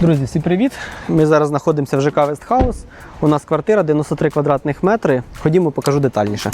Друзі, всі привіт! Ми зараз знаходимося в ЖК Вестхаус. У нас квартира 93 квадратних метри. Ходімо, покажу детальніше.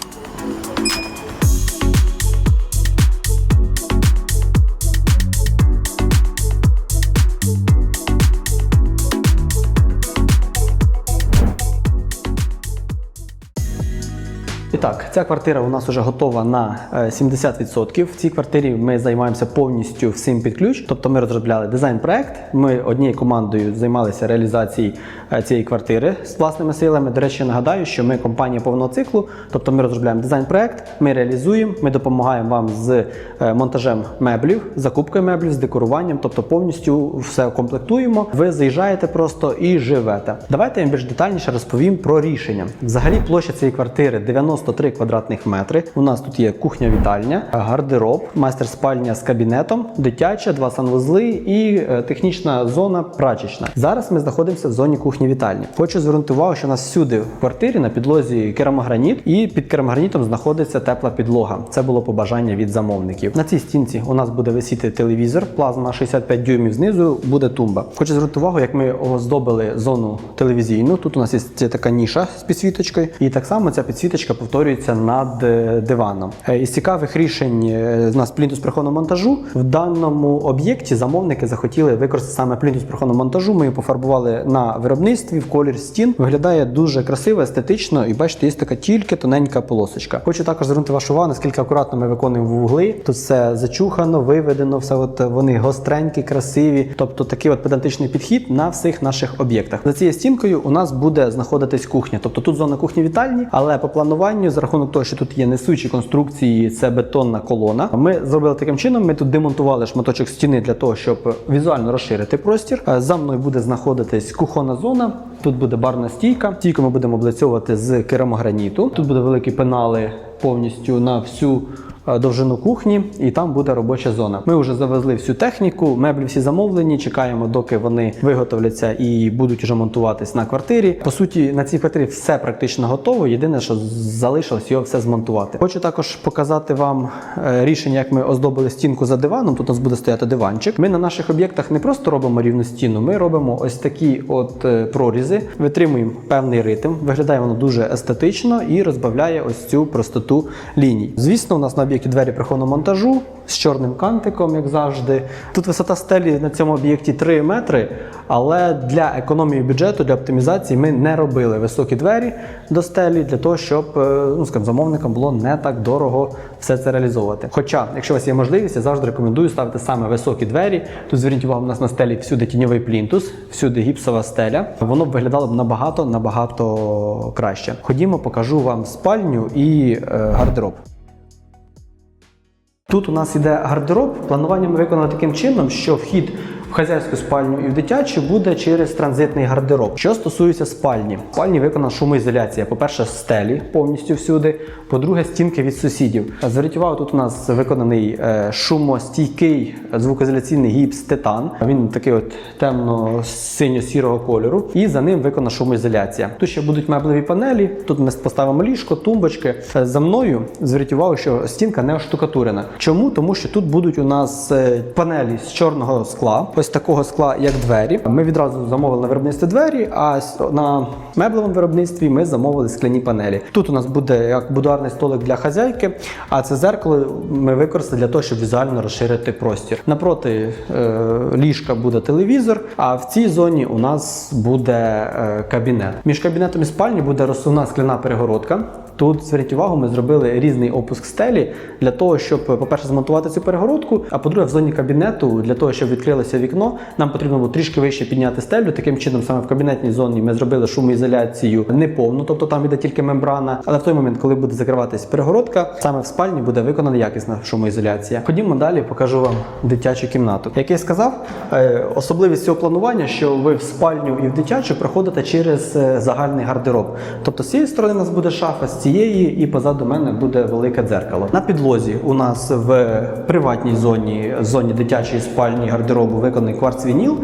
І так, ця квартира у нас вже готова на е, 70%. В цій квартирі ми займаємося повністю всім під ключ. Тобто ми розробляли дизайн-проект. Ми однією командою займалися реалізацією е, цієї квартири з власними силами. До речі, нагадаю, що ми компанія повного циклу, тобто ми розробляємо дизайн-проект, ми реалізуємо, ми допомагаємо вам з е, монтажем меблів, закупкою меблів, з декоруванням, тобто повністю все комплектуємо. Ви заїжджаєте просто і живете. Давайте я вам більш детальніше розповім про рішення. Взагалі площа цієї квартири 93 квадратних метри. У нас тут є кухня-вітальня, гардероб, майстер-спальня з кабінетом, дитяча, два санвузли і е, технічна зона прачечна. Зараз ми знаходимося в зоні кухні-вітальні. Хочу звернути увагу, що у нас всюди в квартирі на підлозі керамограніт, і під керамогранітом знаходиться тепла підлога. Це було побажання від замовників. На цій стінці у нас буде висіти телевізор, плазма 65 дюймів знизу буде тумба. Хочу звернути увагу, як ми оздобили зону телевізійну. Тут у нас є така ніша з підсвіточкою, і так само ця підсвіточка повторюється над е, диваном. Е, Із цікавих рішень е, у нас плінтус прихованого монтажу. В даному об'єкті замовники захотіли використати саме плінтус прихованого монтажу. Ми його пофарбували на виробництві в колір стін. Виглядає дуже красиво, естетично, і бачите, є така тільки тоненька полосочка. Хочу також звернути вашу увагу, наскільки акуратно ми виконуємо вугли. Тут все зачухано, виведено, все от вони гостренькі, красиві. Тобто такий от педантичний підхід на всіх наших об'єктах. За цією стінкою у нас буде знаходитись кухня. Тобто тут зона кухні вітальні, але по плануванню, за рахунок того, що тут є несучі конструкції, це бетонна колона. Ми зробили таким чином. Ми тут демонтували шматочок стіни для того, щоб візуально розширити простір. Е, За мною буде знаходитись кухонна зона. Тут буде барна стійка. Стійку ми будемо облицьовувати з керамограніту. Тут буде великі пенали повністю на всю довжину кухні, і там буде робоча зона. Ми вже завезли всю техніку, меблі всі замовлені. Чекаємо, доки вони виготовляться і будуть вже монтуватись на квартирі. По суті, на цій квартирі все практично готово. Єдине, що залишилось його все змонтувати. Хочу також показати вам е, рішення, як ми оздобили стінку за диваном. Тут у нас буде стояти диванчик. Ми на наших об'єктах не просто робимо рівну стіну, ми робимо ось такі от е, прорізи, витримуємо певний ритм. Виглядає воно дуже естетично і розбавляє ось цю простоту ліній. Звісно, у нас на об'єкті двері прихованого монтажу з чорним кантиком, як завжди. Тут висота стелі на цьому об'єкті 3 метри, але для економії бюджету, для оптимізації ми не робили високі двері до стелі для того, щоб е, ну, скажімо, замовникам було не так дорого все це реалізовувати. Хоча, якщо у вас є можливість, я завжди рекомендую ставити саме високі двері. Тут зверніть увагу, у нас на стелі всюди тіньовий плінтус, всюди гіпсова стеля. Воно б виглядало б набагато набагато краще. Ходімо, покажу вам спальню і е, гардероб. Тут у нас іде гардероб. Планування ми виконали таким чином, що вхід хазяйську спальню і в дитячу буде через транзитний гардероб. Що стосується спальні, в спальні виконана шумоізоляція. По-перше, стелі повністю всюди. По-друге, стінки від сусідів. Зверніть увагу, тут у нас виконаний е, шумостійкий звукоізоляційний гіпс титан. Він такий от темно-синьо-сірого кольору. І за ним виконана шумоізоляція. Тут ще будуть меблеві панелі. Тут ми поставимо ліжко, тумбочки. Е, За мною зверніть увагу, що стінка не оштукатурена. Чому? Тому що тут будуть у нас е, панелі з чорного скла, ось такого скла, як двері. Ми відразу замовили на виробництві двері, а на меблевому виробництві ми замовили скляні панелі. Тут у нас буде як будуарний столик для хазяйки, а це зеркало ми використали для того, щоб візуально розширити простір. Напроти е, ліжка буде телевізор, а в цій зоні у нас буде е, кабінет. Між кабінетом і спальні буде розсувна скляна перегородка. Тут зверніть увагу, ми зробили різний опуск стелі для того, щоб, по-перше, змонтувати цю перегородку, а по-друге, в зоні кабінету, для того, щоб відкрилося вікно, нам потрібно було трішки вище підняти стелю. Таким чином, саме в кабінетній зоні ми зробили шумоізоляцію неповну, тобто там іде тільки мембрана. Але в той момент, коли буде закриватись перегородка, саме в спальні буде виконана якісна шумоізоляція. Ходімо далі, покажу вам дитячу кімнату. Як я сказав, е, особливість цього планування, що ви в спальню і в дитячу проходите через е, загальний гардероб. Тобто з цієї сторони у нас буде шафа, з цієї, і позаду мене буде велике дзеркало. На підлозі у нас в приватній зоні, зоні дитячої спальні гардеробу виконаний кварц-вініл.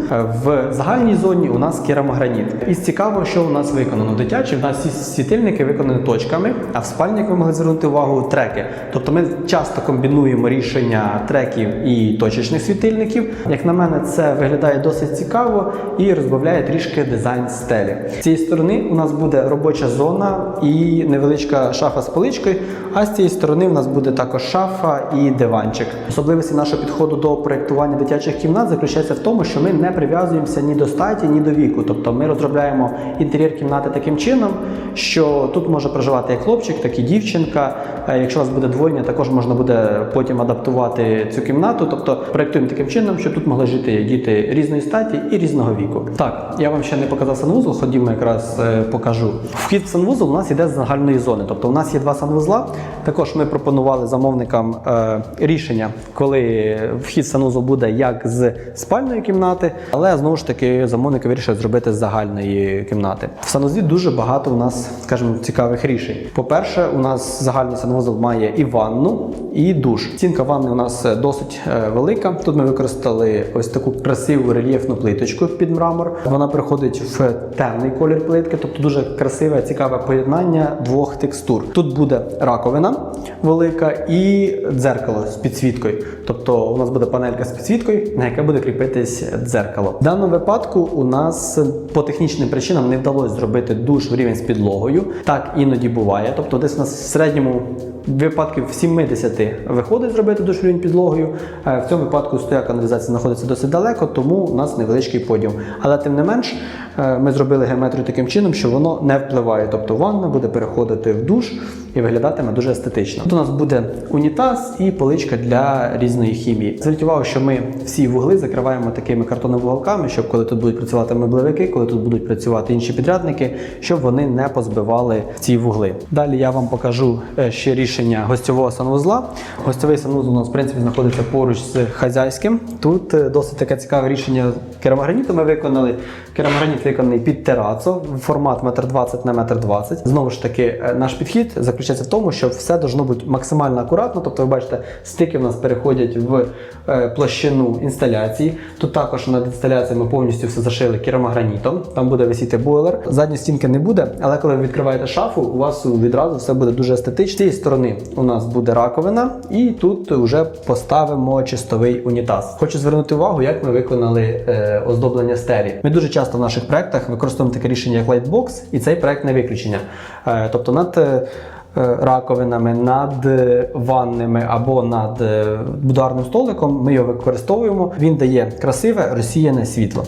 В загальній зоні у нас керамограніт. І цікаво, що у нас виконано дитячі. У нас всі світильники виконані точками, а в спальні, як ви могли звернути увагу, треки. Тобто ми часто комбінуємо рішення треків і точечних світильників. Як на мене, це виглядає досить цікаво і розбавляє трішки дизайн стелі. З цієї сторони у нас буде робоча зона і невеличка шафа з поличкою. А з цієї сторони у нас буде також шафа і диванчик. Особливості нашого підходу до проєктування дитячих кімнат заключається в тому, що ми не прив'язуємося ні до статі, ні до віку. Тобто ми розробляємо інтер'єр кімнати таким чином, що тут може проживати як хлопчик, так і дівчинка. Е, Якщо у вас буде двойня, також можна буде потім адаптувати цю кімнату. Тобто проєктуємо таким чином, щоб тут могли жити діти різної статі і різного віку. Так, я вам ще не показав санвузол, ходімо якраз е, покажу. Вхід в санвузол у нас іде з загальної зони. Тобто у нас є два санвузла. Також ми пропонували замовникам е, рішення, коли вхід в буде як з спальної кімнати, але знову ж таки замовники вирішили зробити з загальної кімнати. В санвузлі дуже багато у нас, скажімо, цікавих рішень. По-перше, у нас загальний санвузол має і ванну, і душ. Стінка ванни у нас досить е, велика. Тут ми використали ось таку красиву рельєфну плиточку під мрамор. Вона приходить в темний колір плитки, тобто дуже красиве, цікаве поєднання двох текстур. Тут буде раковина велика і дзеркало з підсвіткою. Тобто у нас буде панелька з підсвіткою, на яке буде кріпитись дзеркало. В даному випадку у нас по технічним причинам не вдалося зробити душ в рівень з підлогою. Так іноді буває. Тобто, десь у нас в середньому випадків в 70 виходить зробити душ в рівень підлогою. Е, В цьому випадку стояк каналізації знаходиться досить далеко, тому у нас невеличкий подіум. Але тим не менш, е, ми зробили геометрію таким чином, що воно не впливає. Тобто ванна буде переходити душ і виглядатиме дуже естетично. Тут у нас буде унітаз і поличка для різної хімії. Зверніть увагу, що ми всі вугли закриваємо такими картонними уголками, щоб коли тут будуть працювати меблевики, коли тут будуть працювати інші підрядники, щоб вони не позбивали ці вугли. Далі я вам покажу е, ще рішення гостьового санвузла. Гостьовий санвузол у нас в принципі знаходиться поруч з хазяйським. Тут е, досить таке цікаве рішення керамограніту. Ми виконали керамограніт виконаний під терацо, формат 1,20 на 1,20 м. Знову ж таки, е, наш підхід заключається в тому, що все должно бути максимально акуратно. Тобто, ви бачите, стики в нас переходять в е, площину інсталяції. Тут також над інсталяцією ми повністю все зашили керамогранітом. Там буде висіти бойлер. Задньої стінки не буде, але коли ви відкриваєте шафу, у вас відразу все буде дуже естетично. З цієї сторони у нас буде раковина, і тут вже поставимо чистовий унітаз. Хочу звернути увагу, як ми виконали е, оздоблення стелі. Ми дуже часто в наших проектах використовуємо таке рішення, як Lightbox, і цей проект не виключення. Е, тобто над е, е, раковинами, над ваннами або над ударним бударним столиком ми його використовуємо. Він дає красиве розсіяне світло.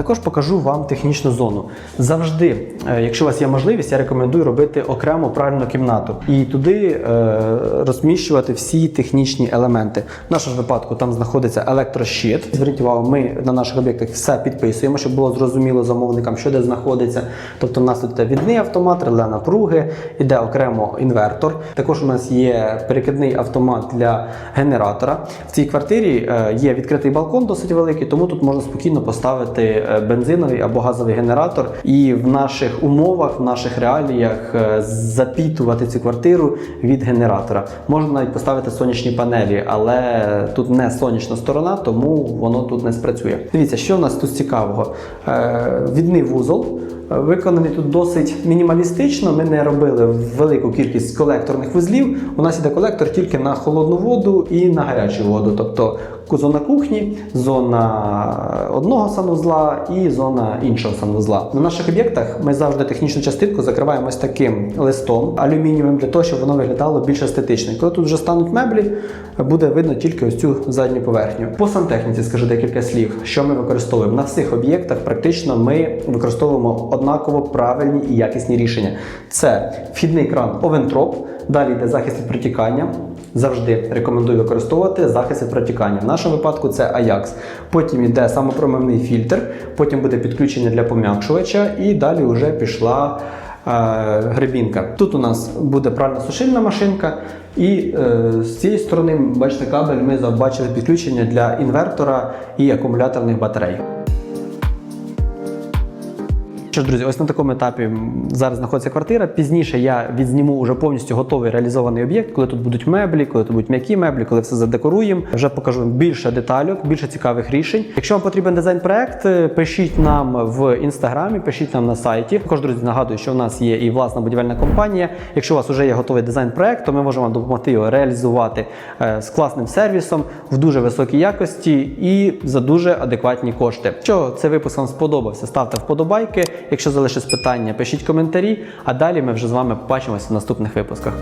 Також покажу вам технічну зону. Завжди, е, якщо у вас є можливість, я рекомендую робити окрему пральну кімнату і туди е, розміщувати всі технічні елементи. В нашому випадку там знаходиться електрощит. Зверніть увагу, ми на наших об'єктах все підписуємо, щоб було зрозуміло замовникам, що де знаходиться. Тобто, у нас тут відний автомат, реле напруги, іде окремо інвертор. Також у нас є перекидний автомат для генератора. В цій квартирі е, є відкритий балкон досить великий, тому тут можна спокійно поставити бензиновий або газовий генератор. І в наших умовах, в наших реаліях е, запітувати цю квартиру від генератора. Можна навіть поставити сонячні панелі, але тут не сонячна сторона, тому воно тут не спрацює. Дивіться, що в нас тут цікавого. Е, Відний вузол. Виконаний тут досить мінімалістично. Ми не робили велику кількість колекторних вузлів. У нас іде колектор тільки на холодну воду і на гарячу воду. Тобто зона кухні, зона одного санвузла і зона іншого санвузла. На наших об'єктах ми завжди технічну частинку закриваємо ось таким листом алюмінієвим для того, щоб воно виглядало більш естетично. Коли тут вже стануть меблі, буде видно тільки ось цю задню поверхню. По сантехніці скажу декілька слів, що ми використовуємо на всіх об'єктах. Практично ми використовуємо однаково правильні і якісні рішення. Це вхідний кран Овентроп, далі йде захист від протікання. Завжди рекомендую використовувати захист від протікання. В нашому випадку це Ajax. Потім йде самопромивний фільтр, потім буде підключення для пом'якшувача, і далі вже пішла е, гребінка. Тут у нас буде пральна сушильна машинка, і е, з цієї сторони, бачите, кабель ми забачили підключення для інвертора і акумуляторних батарей. Що ж, друзі, ось на такому етапі зараз знаходиться квартира. Пізніше я відзніму уже повністю готовий реалізований об'єкт, коли тут будуть меблі, коли тут будуть м'які меблі, коли все задекоруємо. Вже покажу вам більше детальок, більше цікавих рішень. Якщо вам потрібен дизайн-проект, е, пишіть нам в інстаграмі, пишіть нам на сайті. Також, друзі, нагадую, що у нас є і власна будівельна компанія. Якщо у вас вже є готовий дизайн-проект, то ми можемо вам допомогти його реалізувати е, з класним сервісом в дуже високій якості і за дуже адекватні кошти. Якщо цей випуск вам сподобався, ставте вподобайки. Якщо залишились питання, пишіть коментарі. А далі ми вже з вами побачимося в наступних випусках.